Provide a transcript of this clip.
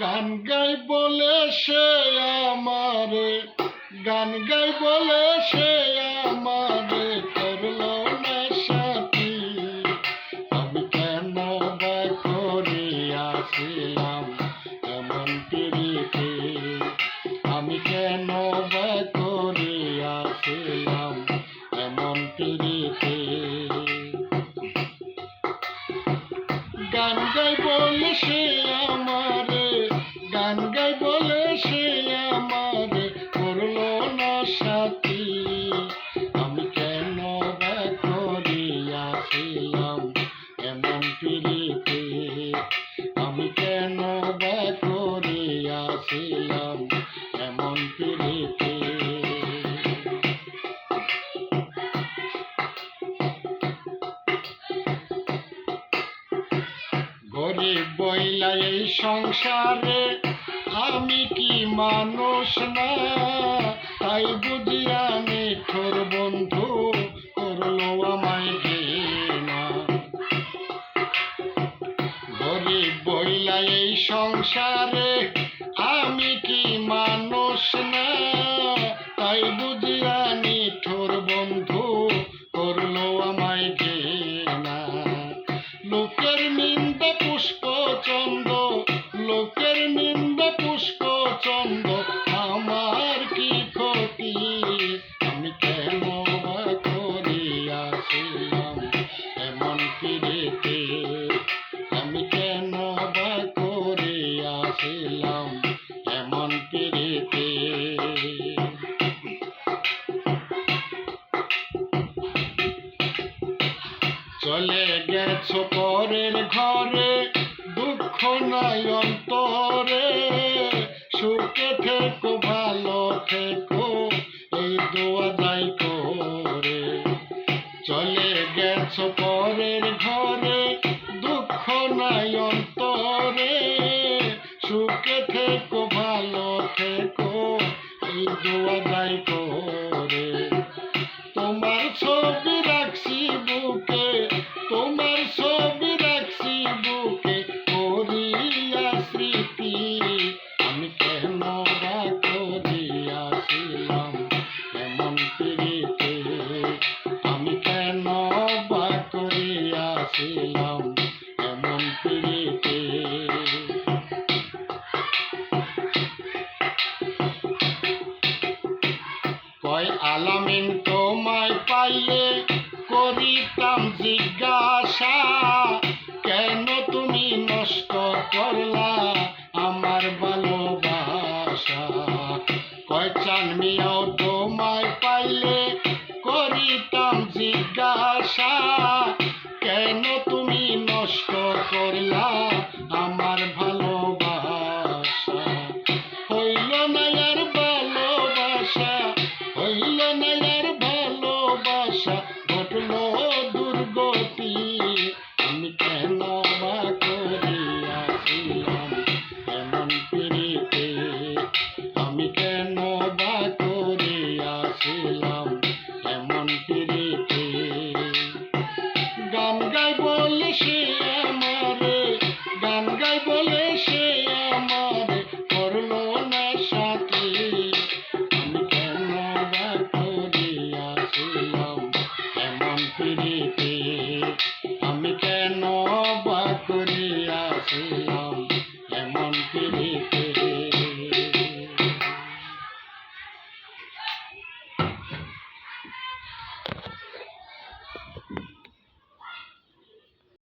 গান গাই বলে সে আমারে, গান গাই বলে সে আমারে করল না সাথী আমি কেন বা করিয়াছিলাম এমন পিড়িতে? আমি কেন বা করিয়াছিলাম এমন পিড়িতে? গান গাই বলে সে আমার করল না সাথী। আমি কেন বা করিয়াছিলাম এমন পিড়িতে আমি কেন বা করিয়াছিলাম বইলা এই সংসারে, আমি কি মানুষ না? তাই বুঝি আমি তোর বন্ধু করল আমায় ঘৃণা গরিব বইলা এই সংসারে, আমি কি মানুষ না? তাই বুঝি আমি তোর বন্ধু করল আমায় ঘৃণা লোকের লোকের নিন্দা পুষ্প চন্দ, আমার কি ক্ষতি? আমি কেন করিয়াছিলাম? এমন পিড়িতে আমি কেন বা করিয়াছিলাম? এমন পিড়িতে চলে গেছো পরের ঘরে দুঃখ নাই অন্তরে সুখে থেকো ভালো থেকো এই দোয়া যাই করে। চলে গেছো আলামিন তোমায় পাইলে করিতাম জিজ্ঞাসা। গান গাই বলে সে